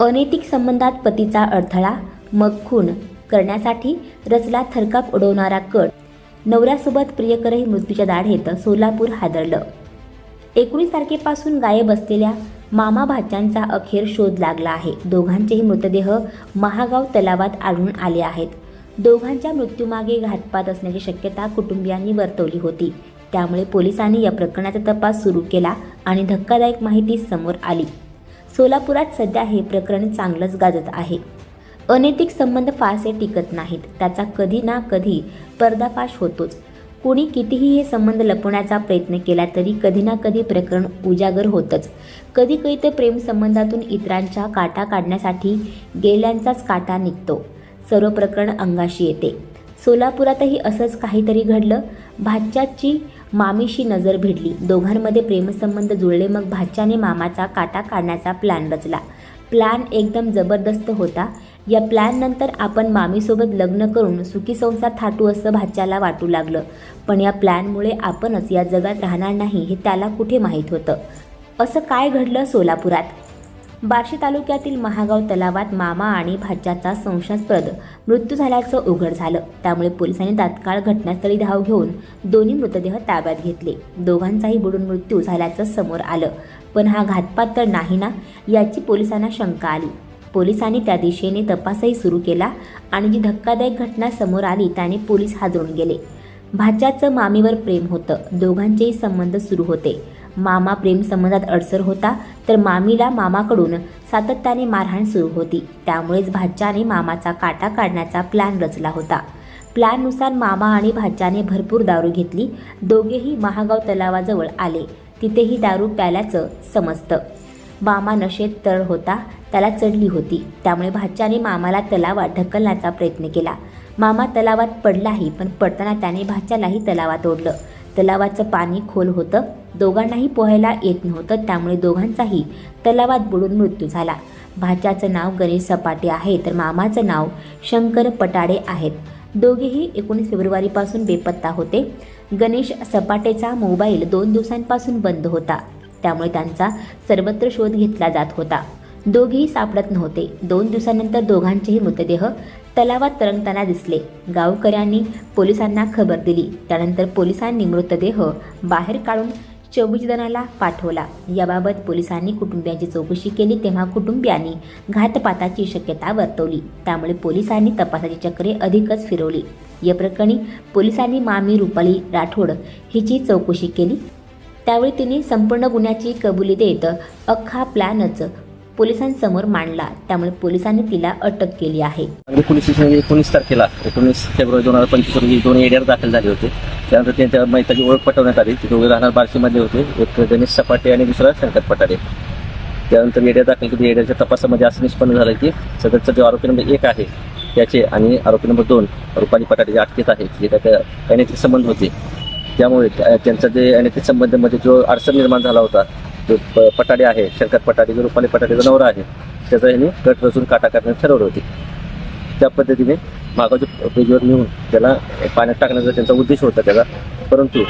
अनैतिक संबंधात पतीचा अडथळा मग खून करण्यासाठी रचला थरकाप उडवणारा कट. नवऱ्यासोबत प्रियकरही मृत्यूच्या दाढेत सोलापूर हादरलं. एकोणीस तारखेपासून गायब असलेल्या मामा भाच्यांचा अखेर शोध लागला आहे. दोघांचेही मृतदेह महागाव तलावात आढळून आले आहेत. दोघांच्या मृत्यूमागे घातपात असण्याची शक्यता कुटुंबियांनी वर्तवली होती. त्यामुळे पोलिसांनी या प्रकरणाचा तपास सुरू केला आणि धक्कादायक माहिती समोर आली. सोलापुरात सध्या हे प्रकरण चांगलंच गाजत आहे. अनैतिक संबंध फारसे टिकत नाहीत. त्याचा कधी ना कधी पर्दाफाश होतोच. कोणी कितीही हे संबंध लपवण्याचा प्रयत्न केला तरी कधी ना कधी प्रकरण उजागर होतच. कधी कधी तर प्रेमसंबंधातून इतरांच्या काटा काढण्यासाठी गेल्यांचाच काटा निघतो. सर्व प्रकरण अंगाशी येते. सोलापुरातही असंच काहीतरी घडलं. भाच्याची मामीशी नजर भिडली. दोघांमध्ये प्रेमसंबंध जुळले. मग भाच्याने मामाचा काटा काढण्याचा प्लॅन रचला प्लॅन एकदम जबरदस्त होता. या प्लॅननंतर आपण मामीसोबत लग्न करून सुखी संसार थाटू असं भाच्याला वाटू लागलं. पण या प्लॅनमुळे आपणच या जगात राहणार नाही हे त्याला कुठे माहीत होतं? असं काय घडलं सोलापुरात? बार्शी तालुक्यातील महागाव तलावात मामा आणि भाच्याचा संशयास्पद मृत्यू झाल्याचं उघड झालं. त्यामुळे पोलिसांनी तात्काळ घटनास्थळी धाव घेऊन दोन्ही मृतदेह ताब्यात घेतले. दोघांचाही बुडून मृत्यू झाल्याचं समोर आलं. पण हा घातपात तर नाही ना याची पोलिसांना शंका आली. पोलिसांनी त्या दिशेने तपासही सुरू केला आणि जी धक्कादायक घटना समोर आली त्याने पोलीस हादरून गेले. भाच्याचं मामीवर प्रेम होतं. दोघांचेही संबंध सुरू होते. मामा प्रेमसंबंधात अडसर होता तर मामीला मामाकडून सातत्याने मारहाण सुरू होती. त्यामुळेच भाच्याने मामाचा काटा काढण्याचा प्लॅन रचला होता. प्लॅननुसार मामा आणि भाच्याने भरपूर दारू घेतली. दोघेही महागाव तलावाजवळ आले. तिथेही दारू प्याल्याचं समजतं. मामा नशेत तळ होता त्याला चढली होती. त्यामुळे भाच्याने मामाला तलावात ढकलण्याचा प्रयत्न केला. मामा तलावात पडलाही पण पडताना त्याने भाच्यालाही तलावात ओढलं. तलावाचं पाणी खोल होतं. दोघांनाही पोहायला येत नव्हतं त्यामुळे दोघांचाही तलावात बुडून मृत्यू झाला. भाच्याचं नाव गणेश सपाटे आहे तर मामाचं नाव शंकर पटाडे आहेत. दोघेही एकोणीस फेब्रुवारीपासून बेपत्ता होते. गणेश सपाटेचा मोबाईल दोन दिवसांपासून बंद होता. त्यामुळे त्यांचा सर्वत्र शोध घेतला जात होता. दोघेही सापडत नव्हते. दोन दिवसानंतर दोघांचेही मृतदेह तलावात तरंगताना दिसले. गावकऱ्यांनी पोलिसांना खबर दिली. त्यानंतर पोलिसांनी मृतदेह बाहेर काढून चौबीजदानाला पाठवला. याबाबत पोलिसांनी कुटुंबियांची चौकशी केली तेव्हा कुटुंबियांनी घातपाताची शक्यता वर्तवली. त्यामुळे पोलिसांनी तपासाची चक्रे अधिकच फिरवली. या प्रकरणी पोलिसांनी मामी रुपाली राठोड हिची चौकशी केली. त्यावेळी तिने संपूर्ण गुन्ह्याची कबुली देत अख्खा प्लॅनच पोलिसांसमोर मांडला. त्यामुळे पोलिसांनी तिला अटक केली आहे. एकोणीस तारखेला एकोणीस फेब्रुवारी दोन हजार पंचवीस रोजी दोन एरियावर दाखल झाले होते. त्यानंतर त्यांच्या मैताची ओळख पटवण्यात आली. ते दोघे राहणार बार्शीमध्ये होते. एक गणेश सपाटे आणि दुसरा शंकर पटारे. त्यानंतर एडिया दाखल केली. एडियाच्या तपासामध्ये असं निष्पन्न झालं की सदरचा जो आरोपी नंबर एक आहे त्याचे आणि आरोपी नंबर दोन रुपाली पटारे जे अटकेत आहेत जे काय अनैतिक संबंध होते. त्यामुळे त्यांचा जे अनैतिक संबंधामध्ये जो अडचण निर्माण झाला होता जो प- पटाडे आहे शंकर पटाडे जो रुपाली पटाडेचा नवरा आहे त्याचा यांनी कट रचून काटा करण्यात ठरवलं होते. त्या पद्धतीने मागाच्या पेजवर नेऊन त्याला पाण्यात टाकण्याचा त्यांचा उद्देश होता त्याचा परंतु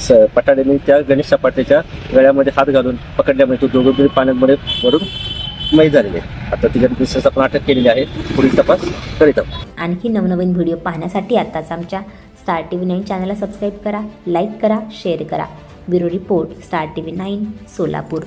स पटाडेने त्या गणेश सपाट्याच्या गळ्यामध्ये हात घालून पकडल्यामुळे तो दोघं पाण्यामध्ये वरून मयत झालेले आता तिच्या दिवसात आपण अटक केलेली आहे. पुढील तपास करीत आहोत. आणखी नवनवीन व्हिडिओ पाहण्यासाठी आत्ताच आमच्या स्टार टी व्ही नाईन चॅनलला सबस्क्राईब करा लाईक करा शेअर करा. Bureau report star T V nine Solapur.